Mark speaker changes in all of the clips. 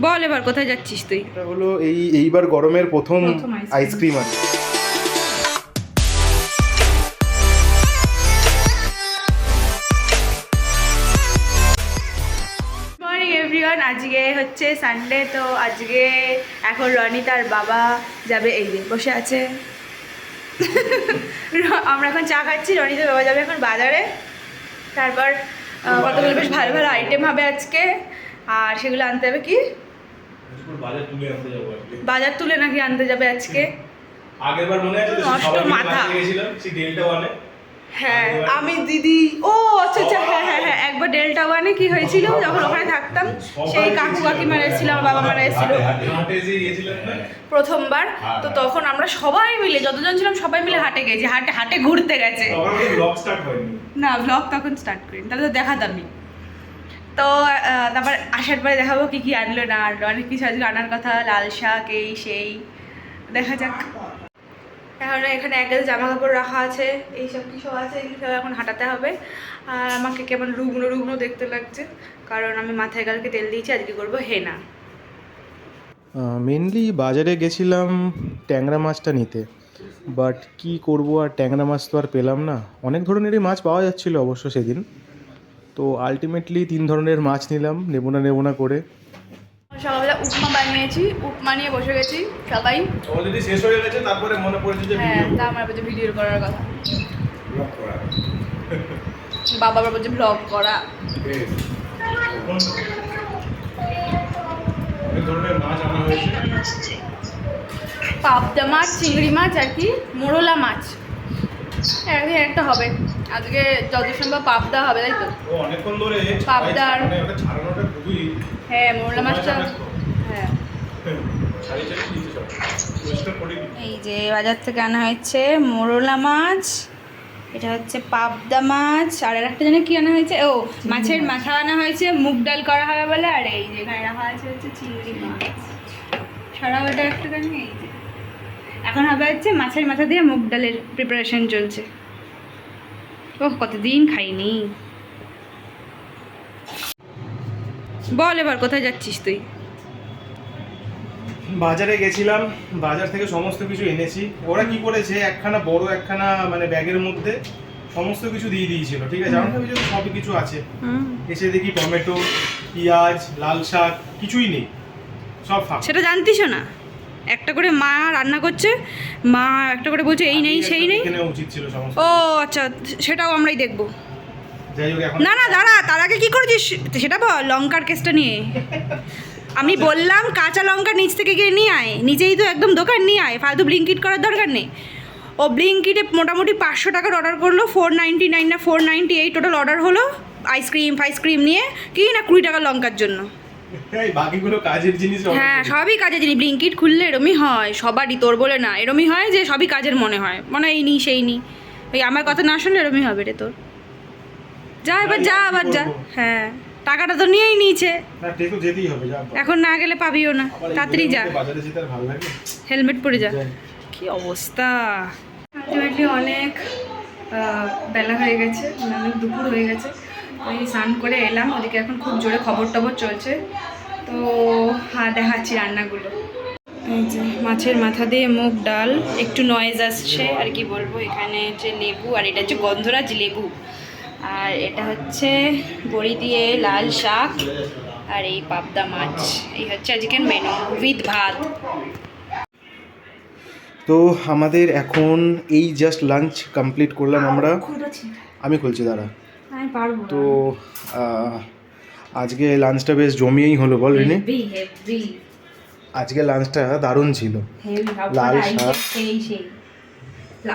Speaker 1: বল এবার কোথায় যাচ্ছিস তুই?
Speaker 2: এটা হলো এই এইবার গরমের প্রথম আইসক্রিম আর
Speaker 1: এভরিওয়ান আজকে হচ্ছে সানডে তো আজকে এখন রনি তার বাবা যাবে এই দিন। বসে আছে। আমরা এখন চা খাচ্ছি রনি তার বাবা যাবে এখন বাজারে। তারপর কতগুলো বেশ ভালো ভালো আইটেম হবে আজকে। আর সেগুলো আনতে হবে কি?
Speaker 3: বাজার তুলে
Speaker 1: নাকি আনতে যাবে আজকে?
Speaker 3: আগের বার মনে আছে তো
Speaker 1: নষ্ট মাথা। হ্যাঁ আমি দিদি ও আচ্ছা আচ্ছা হ্যাঁ হ্যাঁ হ্যাঁ একবার ডেল্টা ওয়ানে কি হয়েছিল? যখন ওখানে থাকতাম সেই কাকু কাকিমারা এসেছিল আমার বাবা মারা এসেছিল। প্রথমবার তো তখন আমরা সবাই মিলে যতজন ছিলাম সবাই মিলে হাটে গেছি হাটে হাটে ঘুরতে গেছে।
Speaker 3: তখন আমাদের ব্লগ স্টার্ট হয়নি।
Speaker 1: না ব্লগ তখন স্টার্ট করিনি। তাহলে তো দেখাতামই। তো তারপর আসার পরে দেখাবো কি কি আনলো না আনলো। অনেক কিছু আজকে আনার কথা, লাল শাক, এই সেই। দেখা যাক। এখন এখানে এক গাছ জামা কাপড় রাখা আছে এইসব কিছু আছে, এগুলো সব এখন হাঁটাতে হবে। আর আমাকে কেমন রুগ্ন রুগ্ন দেখতে লাগছে, কারণ আমি মাথায় কালকে তেল দিয়েছি, আজকে করব হেনা।
Speaker 2: মেনলি বাজারে গেছিলাম ট্যাংরা মাছটা নিতে বাট কি করব আর ট্যাংরা মাছ তো আর পেলাম না। অনেক ধরনেরই মাছ পাওয়া যাচ্ছিল অবশ্য সেদিন। তো আলটিমেটলি তিন ধরনের মাছ নিলাম নেব না নেব না করে।
Speaker 1: সকালবেলা উপমা বানিয়েছি উপমা নিয়ে বসে গেছি সবাই।
Speaker 3: অলরেডি শেষ হয়ে গেছে তারপরে মনে পড়েছে যে
Speaker 1: হ্যাঁ
Speaker 3: ভিডিও
Speaker 1: তা আমার বলছে ভিডিও করার কথা। বাবা আবার বলছে ব্লগ করা।
Speaker 3: বেশ। এখন অনেক ধরনের মাছ আনা হয়েছে।
Speaker 1: পাবদা মাছ চিংড়ি মাছ আর কি মোরলা মাছ। একদিন একটা হবে। আজকে যত সম্ভব পাবদা হবে তাই তো?
Speaker 3: ও অনেকক্ষণ ধরে
Speaker 1: পাবদার।
Speaker 3: ওটা ছাড়ানোটা খুবই
Speaker 1: হ্যাঁ মোরলা মাছটা হ্যাঁ। এই যে বাজার থেকে আনা হয়েছে মোরলা মাছ এটা হচ্ছে পাবদা মাছ আর একটা জানি কি আনা হয়েছে? ও মাছের মাথা আনা হয়েছে মুগ ডাল করা হবে বলে আর এই যে এখানে রাখা আছে হচ্ছে চিংড়ি মাছ। সরাও এটা একটুখানি এই যে। এখন হবে হচ্ছে মাছের মাথা দিয়ে মুগ ডালের প্রিপারেশন চলছে। ওহ কতদিন খাইনি। বল এবার কোথায় যাচ্ছিস তুই?
Speaker 2: বাজারে গেছিলাম বাজার থেকে সমস্ত কিছু এনেছি। ওরা কি করেছে একখানা বড় একখানা মানে ব্যাগের মধ্যে সমস্ত কিছু দিয়ে দিয়েছিল ঠিক আছে? আমার তো সবই কিছু আছে। এসে দেখি টমেটো পেঁয়াজ লাল শাক কিছুই নেই। সব ফাঁকা।
Speaker 1: সেটা জানতিস না? একটা করে মা রান্না করছে মা একটা করে বলছে এই নেই সেই নেই। ও আচ্ছা সেটাও আমরাই দেখব। না না দাঁড়া তার আগে কি করেছিস? সেটা বল লঙ্কার কেসটা নিয়ে। আমি বললাম কাঁচা লঙ্কা নিচ থেকে গিয়ে নিয়ে আয়। নিজেই তো একদম দোকান নিয়ে আয়। ফালতু ব্লিঙ্কিট করার দরকার নেই। ও ব্লিঙ্কিটে মোটামুটি পাঁচশো টাকার অর্ডার করল ফোর নাইনটি নাইন না four ninety eight total order হলো আইসক্রিম ফাইসক্রিম নিয়ে কি না কুড়ি টাকা লঙ্কার জন্য।
Speaker 2: বাকিগুলো কাজের জিনিস
Speaker 1: হ্যাঁ সবই কাজের জিনিস। ব্লিঙ্কিট খুললে এরমই হয় সবারই তোর বলে না। এরমই হয় যে সবই কাজের মনে হয়। মনে হয় এই নি সেই নি। ওই আমার কথা না শুনলে এরমই হবে রে তোর। যা এবার যা আবার যা। হ্যাঁ টাকাটা তো নিয়েই নিয়েছে। এখন না গেলে পাবিও না। তাড়াতাড়ি যা। হেলমেট পরে যা। কি অবস্থা? আলটিমেটলি অনেক বেলা হয়ে গেছে। মানে অনেক দুপুর হয়ে গেছে। ওই স্নান করে এলাম ওদিকে এখন খুব জোরে খবর টবর চলছে। তো হ্যাঁ দেখাচ্ছি রান্নাগুলো। মাছের মাথা দিয়ে মুগ ডাল একটু নয়েজ আসছে আর কি বলব এখানে হচ্ছে লেবু আর এটা হচ্ছে গন্ধরাজ লেবু। আর এটা হচ্ছে বড়ি দিয়ে লাল শাক আর এই পাবদা মাছ। এই হচ্ছে আজকের মেনু উইথ ভাত।
Speaker 2: তো আমাদের এখন এই জাস্ট লাঞ্চ কমপ্লিট করলাম আমরা। আমি খুলছি দাঁড়া। তো আজকে লাঞ্চটা বেশ জমিয়েই হলো বল রিনি? আজকে লাঞ্চটা দারুণ ছিল। লাল শাক।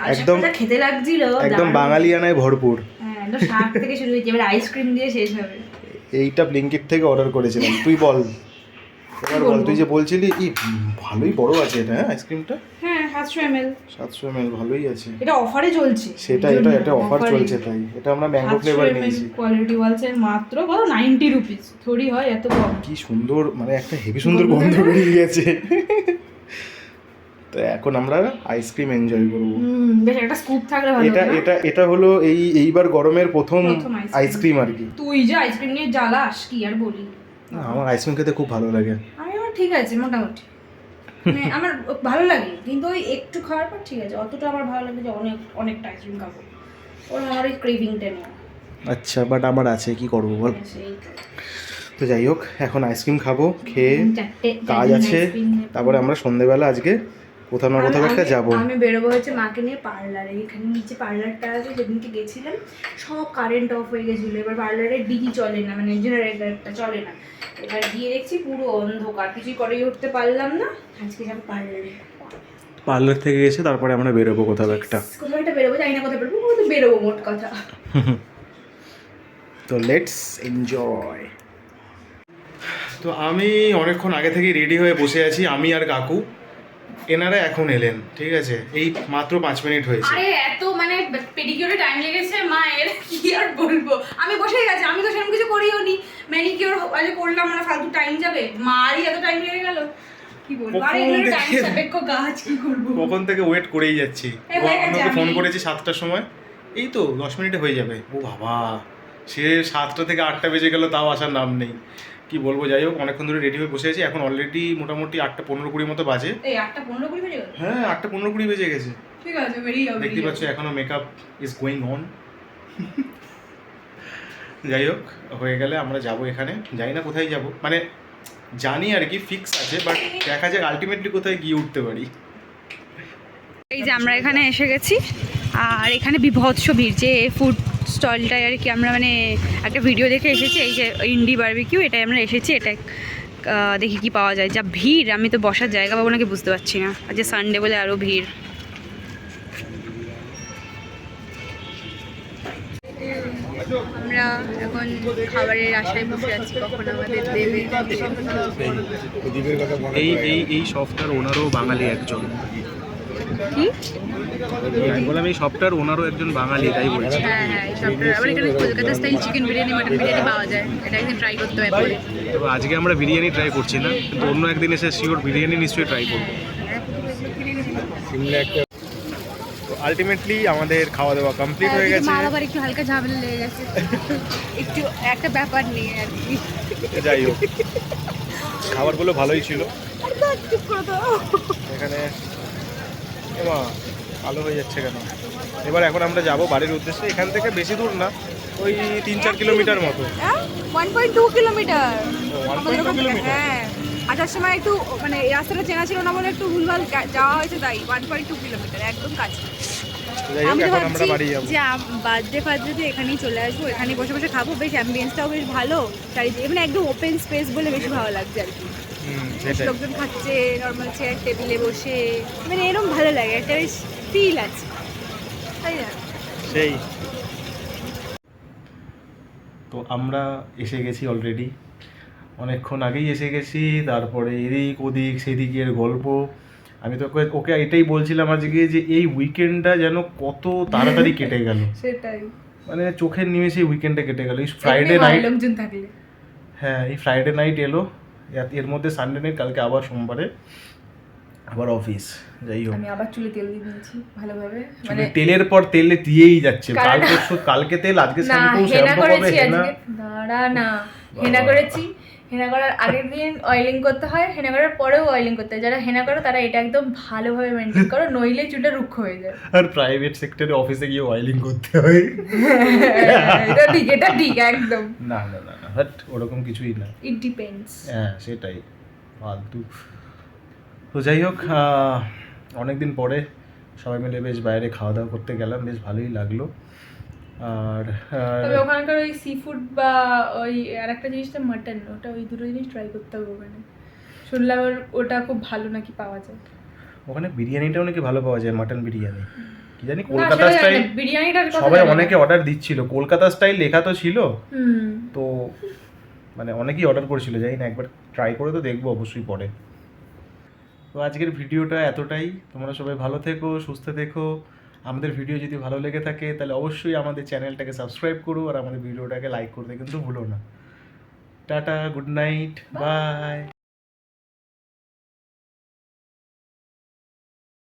Speaker 2: একদম-
Speaker 1: খেতে লাগছিল?
Speaker 2: একদম বাঙালিয়ানায় ভরপুর।
Speaker 1: হ্যাঁ শাক থেকে শুরু হয়েছে। এবার আইসক্রিম দিয়ে শেষ হবে।
Speaker 2: এইটা ব্লিঙ্কিট থেকে অর্ডার করেছিলাম। তুই বল। এবার বল তুই যে বলছিলি কি ভালোই বড় আছে এটা আইসক্রিমটা
Speaker 1: হ্যাঁ সাতশো এম এল
Speaker 2: সাতশো এম ভালোই আছে।
Speaker 1: এটা অফারে চলছে।
Speaker 2: সেটা এটা এটা অফার চলছে তাই। এটা আমরা ম্যাঙ্গো ফ্লেভার নিয়েছি।
Speaker 1: কোয়ালিটি ওয়ালসের মাত্র কত? নাইনটি রুপিস থোড়ি হয় এত কম।
Speaker 2: কি সুন্দর মানে একটা হেভি সুন্দর গন্ধ বেরিয়ে গেছে। তো এখন আমরা আইসক্রিম এনজয় করব।
Speaker 1: হুম বেশ একটা স্কুপ থাকলে ভালো
Speaker 2: এটা এটা এটা হলো এই এইবার গরমের প্রথম আইসক্রিম আর কি।
Speaker 1: তুই যে আইসক্রিম নিয়ে জ্বালাস কি আর বলি
Speaker 2: না, আমার আইসক্রিম খেতে খুব ভালো লাগে।
Speaker 1: আমি ঠিক আছে মোটামুটি। মানে আমার ভালো লাগে কিন্তু ওই একটু খাওয়ার পর ঠিক আছে অতটা আমার ভালো লাগে যে অনেক অনেকটা আইসক্রিম খাব। ওর আমার ওই ক্রেভিংটা নেই।
Speaker 2: আচ্ছা বাট আমার আছে কি করব বল?
Speaker 1: তো।
Speaker 2: তো যাই হোক এখন আইসক্রিম খাব খেয়ে কাজ আছে। তারপরে আমরা সন্ধেবেলা আজকে কোথাও না কোথাও
Speaker 1: আমি-
Speaker 2: একটা যাব।
Speaker 1: আমি বেরোবো হচ্ছে মাকে নিয়ে পার্লারে। এখানে নিচে পার্লারটা আছে যেদিনকে গেছিলাম সব কারেন্ট অফ হয়ে গেছিল। এবার পার্লারে ডিগি চলে না মানে জেনারেটরটা চলে না। এবার গিয়ে দেখছি পুরো অন্ধকার কিছুই করেই উঠতে পারলাম না। আজকে যাব পার্লারে।
Speaker 2: পার্লার থেকে এসে তারপরে আমরা বেরোবো কোথাও একটা।
Speaker 1: কোথাও একটা বেরোবো জানি না কোথাও বেরোবো কোথাও বেরোবো মোট কথা।
Speaker 2: তো লেটস এনজয় তো আমি অনেকক্ষণ আগে থেকেই রেডি হয়ে বসে আছি আমি আর কাকু। এনারা এখন এলেন ঠিক আছে? এই মাত্র পাঁচ মিনিট হয়েছে।
Speaker 1: আরে এত মানে পেডিকিউরে টাইম লেগেছে মায়ের কি আর বলব? আমি বসে গেছি আমি তো সেরকম কিছু করিও নি। ম্যানিকিউর আজ করলাম না ফালতু টাইম যাবে। মারই এত টাইম লেগে গেল।
Speaker 2: কখন থেকে-
Speaker 1: কি করব?
Speaker 2: কখন থেকে ওয়েট করেই যাচ্ছি। আমাকে ফোন করেছি সাতটার সময়। এই তো দশ মিনিটে হয়ে যাবে। ও বাবা সে সাতটা থেকে আটটা বেজে গেল তাও আসার নাম নেই। কি বলব যাই হোক অনেকক্ষণ ধরে রেডি হয়ে বসে আছি। এখন অলরেডি মোটামুটি আটটা পনেরো কুড়ি মতো বাজে।
Speaker 1: এই আটটা পনেরো কুড়ি বেজে
Speaker 2: হ্যাঁ আটটা পনেরো কুড়ি বেজে গেছে।
Speaker 1: ঠিক আছে বেরিয়ে যাও
Speaker 2: দেখতে পাচ্ছ এখনও মেকআপ ইজ গোয়িং অন যাই হোক হয়ে গেলে আমরা যাব এখানে। জানি না কোথায় যাব। মানে জানি আর কি ফিক্স আছে বাট দেখা যাক আলটিমেটলি কোথায় গিয়ে উঠতে পারি।
Speaker 1: এই যে আমরা এখানে এসে গেছি আর এখানে বিভৎস ভিড় যে ফুড স্টলটায় আর কি আমরা মানে একটা ভিডিও দেখে এসেছি, এই যে ইন্ডি বারবিকিউ এটাই আমরা এসেছি, এটা দেখি কি পাওয়া যায়। যা ভিড়, আমি তো বসার জায়গা পাবো নাকি বুঝতে পারছি না। আজকে সানডে বলে আরও ভিড়। আমরা এখন খাবারের আশায় বসে আছি, কখন আমাদের দেবে।
Speaker 2: এই এই এই শপটার ওনারও বাঙালি একজন।
Speaker 1: কি?
Speaker 2: বললাম এই শপটার ওনারও একজন বাঙালি তাই বলছি।
Speaker 1: হ্যাঁ হ্যাঁ এই সবটা আবার এখানে Kolkata style chicken biryani mutton biryani পাওয়া যায়। এটা একদিন ট্রাই করতে হবে পরে
Speaker 2: তো আজকে আমরা বিরিয়ানি ট্রাই করছি না কিন্তু অন্য একদিন এসে শিওর বিরিয়ানি নিশ্চয়ই ট্রাই করব। তো আলটিমেটলি আমাদের খাওয়া দাওয়া কমপ্লিট হয়ে গেছে।
Speaker 1: মা বাবার একটু হালকা ঝামেলা লেগে গেছে। একটু একটা ব্যাপার নিয়ে আর কি।
Speaker 2: যাই হোক খাবারগুলো ভালোই ছিল।
Speaker 1: চুপ করে দাও।
Speaker 2: এখানে এমা ভালো হয়ে যাচ্ছে কেন? এবার এখন আমরা যাব বাড়ির উদ্দেশ্যে। এখান থেকে বেশি দূর না ওই তিন চার কিলোমিটার মতো।
Speaker 1: ওয়ান পয়েন্ট টু কিলোমিটার হ্যাঁ। আসার সময় একটু মানে রাস্তাটা চেনা ছিল না বলে একটু ভুলভাল যাওয়া হয়েছে তাই ওয়ান পয়েন্ট টু কিলোমিটার একদম কাছে। আমি তো ভাবছি যে বার্থডে ফার্থডে এখানেই চলে আসব এখানেই বসে বসে খাব বেশ অ্যাম্বিয়েন্সটাও বেশ ভালো চারিদিকে মানে একদম ওপেন স্পেস বলে বেশি ভালো লাগছে আর কি। লোকজন খাচ্ছে নর্মাল চেয়ার টেবিলে বসে মানে এরকম ভালো লাগে একটা বেশ ফিল আছে তাই না?
Speaker 2: সেই। তো আমরা এসে গেছি অলরেডি অনেকক্ষণ আগেই এসে গেছি তারপরে এদিক ওদিক সেদিকের গল্প। আমি তো ওকে- এটাই বলছিলাম আজকে যে এই উইকেন্ডটা যেন কত তাড়াতাড়ি কেটে গেল।
Speaker 1: সেটাই।
Speaker 2: মানে চোখের নিমেষে উইকেন্ডটা কেটে গেল। এই ফ্রাইডে নাইট
Speaker 1: লোকজন থাকলে।
Speaker 2: হ্যাঁ এই ফ্রাইডে নাইট এলো। এর- মধ্যে সানডে নাইট কালকে আবার সোমবারে। আবার অফিস যাই হোক।
Speaker 1: আমি আবার চুলে তেল দিয়ে দিয়েছি ভালোভাবে। মানে
Speaker 2: তেলের পর তেলে দিয়েই যাচ্ছে। কাল পরশু কালকে তেল আজকে শ্যাম্পু শ্যাম্পু হবে
Speaker 1: করেছি
Speaker 2: হেনা
Speaker 1: আজকে। দাঁড়া না হেনা করেছি। হেনা করার আগের দিন অয়েলিং করতে হয় হেনা করার পরেও অয়েলিং করতে হয়। যারা হেনা করো তারা এটা একদম ভালোভাবে মেনটেন করো নইলে চুলটা রুক্ষ হয়ে যায়।
Speaker 2: আর প্রাইভেট সেক্টরে অফিসে গিয়ে অয়েলিং করতে হয়।
Speaker 1: এটা ঠিক এটা ঠিক একদম।
Speaker 2: না না না না ওরকম কিছুই না।
Speaker 1: ইট ডিপেন্ডস
Speaker 2: হ্যাঁ সেটাই ফালতু। তো যাই হোক অনেকদিন পরে সবাই মিলে বেশ বাইরে খাওয়া দাওয়া করতে গেলাম বেশ ভালোই লাগল। আর
Speaker 1: তবে ওখানকার ওই সি ফুড বা ওই আর একটা জিনিসটা মাটন ওটা ওই দুটো জিনিস ট্রাই করতে হবে ওখানে। শুনলাম ওটা খুব ভালো নাকি পাওয়া যায়।
Speaker 2: ওখানে বিরিয়ানিটাও নাকি ভালো পাওয়া যায় মাটন বিরিয়ানি। কি জানি কলকাতা স্টাইল সবাই অনেকে অর্ডার দিচ্ছিল কলকাতা স্টাইল লেখা তো ছিল।
Speaker 1: হুম।
Speaker 2: তো মানে অনেকেই অর্ডার করেছিল যাই না একবার ট্রাই করে তো দেখব অবশ্যই পরে। তো আজকের ভিডিওটা এতটাই। তোমরা সবাই ভালো থেকো সুস্থ থেকো। আমাদের ভিডিও যদি ভালো লেগে থাকে, তাহলে অবশ্যই আমাদের চ্যানেলটাকে সাবস্ক্রাইব করো আর আমাদের ভিডিওটাকে লাইক করতে কিন্তু ভুলো না। Tata good night bye